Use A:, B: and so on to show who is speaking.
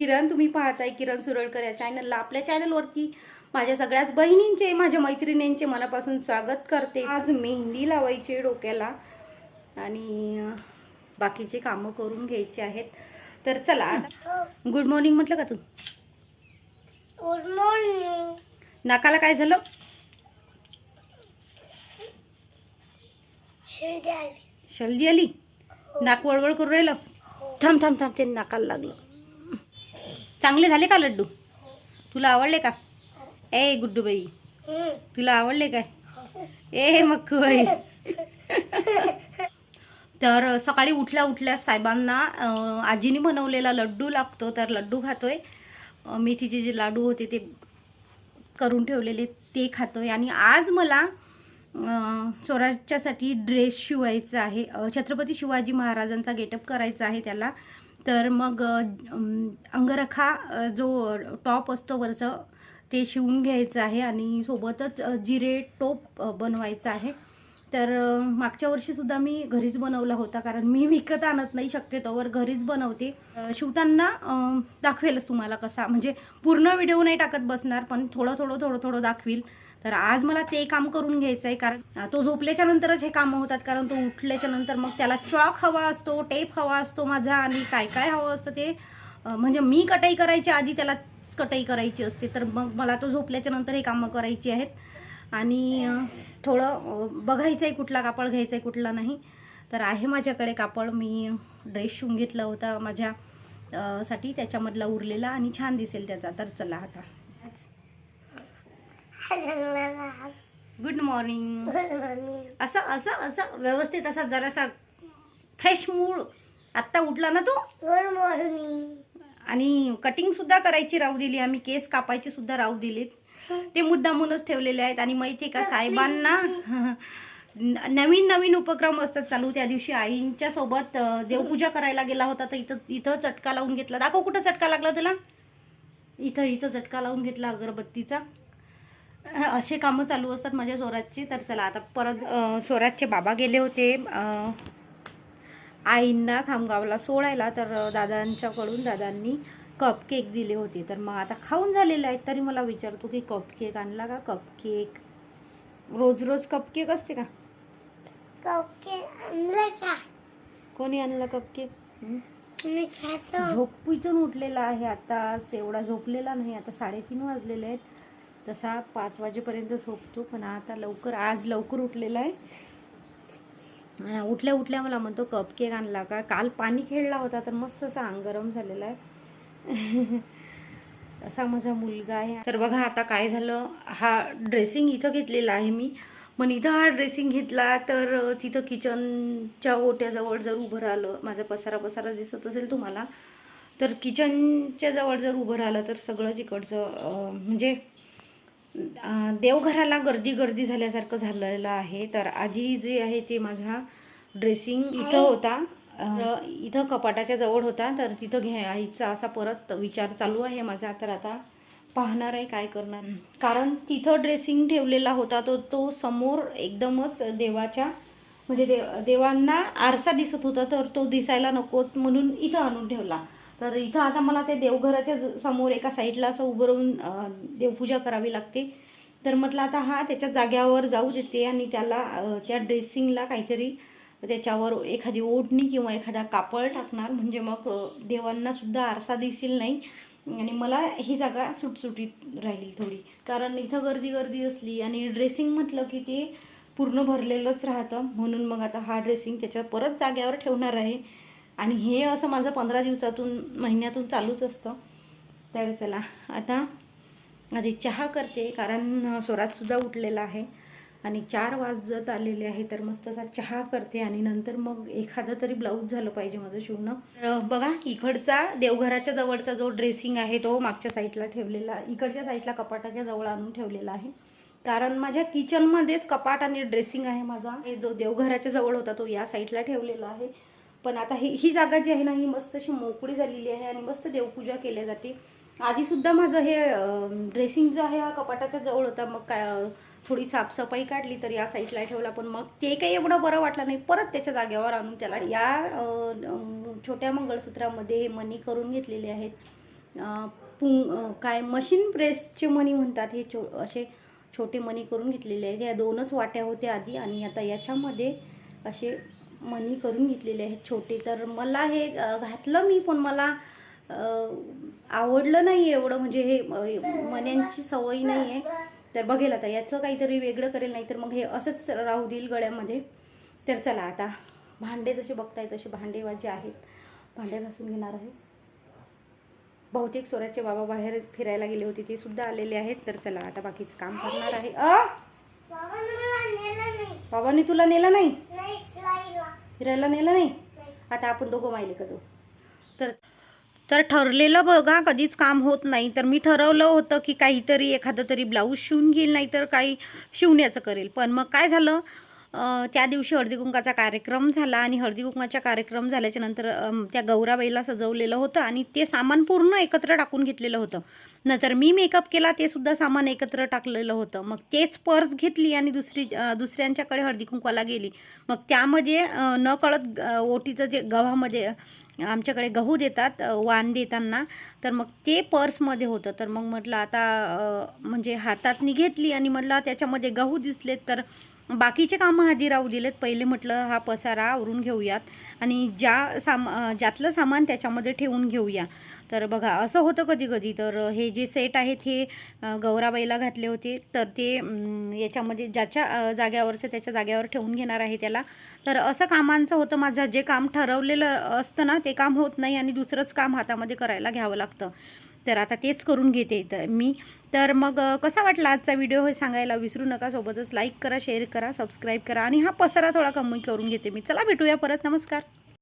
A: किरण तुम्ही पाहताय किरण सुरळकर या चॅनलला आपल्या चॅनलवरती माझ्या सगळ्याच बहिणींचे माझ्या मैत्रिणींचे मनापासून स्वागत करते. आज मेहंदी लावायची डोक्याला. आणि बाकीचे कामं करून घ्यायचे आहेत. तर चला गुड मॉर्निंग म्हटलं का तू?
B: गुड मॉर्निंग
A: नाकाला काय झालं?
B: शिर्डी
A: शल्दी आली? नाक वळवळ करू राहिलं? थांब थांब थांब. ते नाकाला लागलं. चांगले झाले का लड्डू? तुला आवडले का? ए गुड्डूबाई. तुला आवडले काय? ए मक्कूबाई. तर सकाळी उठल्या उठल्या साहेबांना आजीने बनवलेला लड्डू लागतो तर लड्डू खातोय. मेथीचे जे लाडू होते ते करून ठेवलेले ते खातोय. आणि आज मला स्वराज्यासाठी ड्रेस शिवायचा आहे. छत्रपती शिवाजी महाराजांचा गेटअप करायचा आहे त्याला. तर मग अंगरखा जो टॉप असतो वरचं ते शिवून घ्यायचं आहे आणि सोबतच जिरे टोप बनवायचं आहे. तर मागच्या वर्षीसुद्धा मी घरीच बनवला होता कारण मी विकत आणत नाही शक्यतोवर घरीच बनवते. शिवताना दाखवेलच तुम्हाला कसा म्हणजे पूर्ण व्हिडिओ नाही टाकत बसणार पण थोडं थोडं थोडं थोडं दाखवील. तर आज मला ते काम करून घ्यायचं आहे कारण तो झोपल्याच्या नंतरच हे कामं होतात कारण तो उठल्याच्या नंतर मग त्याला चॉक हवा असतो टेप हवा असतो माझा आणि काय काय हवं असतं ते. म्हणजे मी कटाई करायच्या आधी त्याला कटाई करायची असते तर मग मला तो झोपल्याच्या नंतर हे कामं करायची आहेत. आणि थोडं बघायचं आहे कुठला कापड घ्यायचा आहे कुठला नाही. तर आहे माझ्याकडे कापड. मी ड्रेस शिवून घेतला होता माझ्या साठी. त्याच्यामधला उरलेला आणि छान दिसेल त्याचा. तर चला आता. गुड मॉर्निंग असं असं असं व्यवस्थित असा जरासा फ्रेश मूड आत्ता उठला ना तो?
B: गुड मॉर्निंग
A: आणि कटिंग सुद्धा करायची राहू दिली. आम्ही केस कापायचे सुद्धा राहू दिलेत. ते मुद्दामूनच ठेवलेले आहेत. आणि माहिती आहे का साहेबांना नवीन नवीन उपक्रम असतात चालू. त्या दिवशी आईंच्या सोबत देवपूजा करायला गेला होता. तर इथं इथं चटका लावून घेतला. दाखव कुठं चटका लागला तुला? इथं इथं चटका लावून घेतला अगरबत्तीचा. असे कामं चालू असतात माझ्या स्वराजची. तर चला आता परत स्वराजचे बाबा गेले होते. आईंना खामगावला सोडायला. तर दादांच्याकडून दादांनी कप केक दिले होते. तर मग आता खाऊन झालेले आहेत. तरी मला विचारतो की कप केक आणला का? कप केक रोज रोज कप केक असते का?
B: कपके आणलं का?
A: कोणी आणला कप केक
B: मी खातो.
A: झोपूतून उठलेला आहे आताच एवढा झोपलेला नाही. आता साडेतीन वाजलेले आहेत. तसा पाच वाजेपर्यंत झोपतो. पण आता लवकर आज लवकर उठलेला आहे. उठल्या उठल्या मला म्हणतो कप केक आणला का? काल पाणी खेळला होता. तर मस्त असा अंग गरम झालेला आहे. असा माझा मुलगा आहे. तर बघा आता काय झालं? हा ड्रेसिंग इथं घेतलेला आहे मी. पण इथं हा ड्रेसिंग घेतला तर तिथं किचनच्या ओट्याजवळ जर उभं राहिलं माझा पसारा पसारा दिसत असेल तुम्हाला तर किचनच्या जवळ जर उभं राहिलं तर सगळंच इकडचं अं, म्हणजे देवघराला गर्दी गर्दी झाल्यासारखं झालेलं आहे. तर आधी जे आहे ते माझा ड्रेसिंग इथं होता. इथं कपाटाच्या जवळ होता तर तिथं घ्यायचा असा परत विचार चालू आहे माझा. तर आता पाहणार आहे काय करणार. कारण तिथं ड्रेसिंग ठेवलेला होता तो तो समोर एकदमच देवाच्या म्हणजे देव देवांना आरसा दिसत होता तर तो दिसायला नको म्हणून इथं आणून ठेवला. तर इथं आता मला ते देवघराच्या समोर एका साईडला असं उभं राहून देवपूजा करावी लागते. तर म्हटलं आता हा त्याच्या जाग्यावर जाऊ देते आणि त्याला त्या ड्रेसिंगला काहीतरी त्याच्यावर एखादी ओढणी किंवा एखादा कापड टाकणार. म्हणजे मग देवांनासुद्धा आरसा दिसेल नाही. आणि मला ही जागा सुटसुटीत राहील थोडी. कारण इथं गर्दी गर्दी असली आणि ड्रेसिंग म्हटलं की ते पूर्ण भरलेलंच राहतं. म्हणून मग आता हा ड्रेसिंग त्याच्या परत जाग्यावर ठेवणार आहे. आणि हे असं माझं पंधरा दिवसातून महिन्यातून चालूच असतं. तर चला आता आधी चहा करते. कारण स्वराजसुद्धा उठलेला आहे. आणि चार वाजत आलेले आहे तर मस्त असा चहा करते आणि नंतर मग एखादं तरी ब्लाऊज झालं पाहिजे माझं शिवणं. तर बघा इकडचा देवघराच्या जवळचा जो ड्रेसिंग आहे तो मागच्या साईडला ठेवलेला इकडच्या साईडला कपाटाच्या जवळ आणून ठेवलेला आहे. कारण माझ्या किचनमध्येच कपाट आणि ड्रेसिंग आहे माझा. हे जो देवघराच्या जवळ होता तो या साईडला ठेवलेला आहे. पण आता ही ही जागा जी आहे ना ही मस्त अशी मोकळी झालेली आहे आणि मस्त देवपूजा केल्या जाते. आधीसुद्धा माझं हे ड्रेसिंग जो आहे हा कपाटाच्या जवळ होता. मग काय थोडी साफसफाई काढली तर या साईडला ठेवला पण मग ते काही एवढं बरं वाटलं नाही. परत त्याच्या जागेवर आणून त्याला या छोट्या मंगळसूत्रामध्ये हे मनी करून घेतलेले आहेत. पुंग काय मशीन प्रेसचे मनी म्हणतात हे छो असे छोटे मनी करून घेतलेले आहेत. या दोनच वाट्या होत्या आधी आणि आता याच्यामध्ये असे मनी करून घेतलेले आहेत छोटे. तर मला हे घातलं मी पण मला आवडलं नाही एवढं. म्हणजे हे अं, मण्यांची सवय नाही आहे तर बघेल आता याचं काहीतरी वेगळं करेल नाही तर मग हे असंच राहू देईल गळ्यामध्ये. तर चला आता भांडे जसे बघताय तसे भांडे माझे आहेत. भांडे घासून घेणार आहे. बहुतेक सोराचे बाबा बाहेर फिरायला गेले होते ते सुद्धा आलेले आहेत. तर चला आता बाकीचं काम करणार आहे. अ?
B: बाबांनी
A: तुला नेलं नाही? फिरायला नेलं. नाही?
B: नाही.
A: आता आपण दोघं माहिले का जाऊ तर तर ठरलेलं बघा कधीच काम होत नाही. तर मी ठरवलं होतं की काहीतरी एखादं तरी ब्लाऊज शिवून घेईल नाही तर काही शिवण्याचं करेल. पण मग काय झालं त्या दिवशी हळदीकुंकाचा कार्यक्रम झाला आणि हळदीकुंकाचा कार्यक्रम झाल्याच्यानंतर त्या गौराबाईला सजवलेलं होतं आणि ते सामान पूर्ण एकत्र टाकून घेतलेलं होतं. नंतर मी मेकअप केला ते सुद्धा सामान एकत्र टाकलेलं होतं. मग तेच पर्स घेतली आणि दुसरी दुसऱ्यांच्याकडे हळदीकुंकवाला गेली. मग त्यामध्ये न कळत ओटीचं जे गव्हामध्ये आमच्याकडे गहू देतात वाण देताना. तर मग ते पर्समध्ये होतं. तर मग म्हटलं आता म्हणजे हातातनी घेतली आणि म्हटलं त्याच्यामध्ये गहू दिसलेत तर बाकीचे कामं आधी राहू दिलेत. पहिले म्हटलं हा पसारा आवरून घेऊयात आणि ज्या साम ज्यातलं सामान त्याच्यामध्ये ठेवून घेऊया. तर बघा असं होतं कधी कधी तर हे जे सेट आहेत हे गौराबाईला घातले होते. तर ते याच्यामध्ये ज्याच्या जाग्यावरचं त्याच्या जाग्यावर ठेवून घेणार आहे त्याला. तर असं कामांचं होतं माझं. जे काम ठरवलेलं असतं ना ते काम होत नाही आणि दुसरंच काम हातामध्ये करायला घ्यावं लागतं. तर आता तेच करून घेते तर मी. तर मग कसा वाटला आजचा व्हिडिओ हे सांगायला विसरू नका. सोबतच लाईक करा शेअर करा सबस्क्राईब करा आणि हा पसारा थोडा कमी करून घेते मी. चला भेटूया परत. नमस्कार.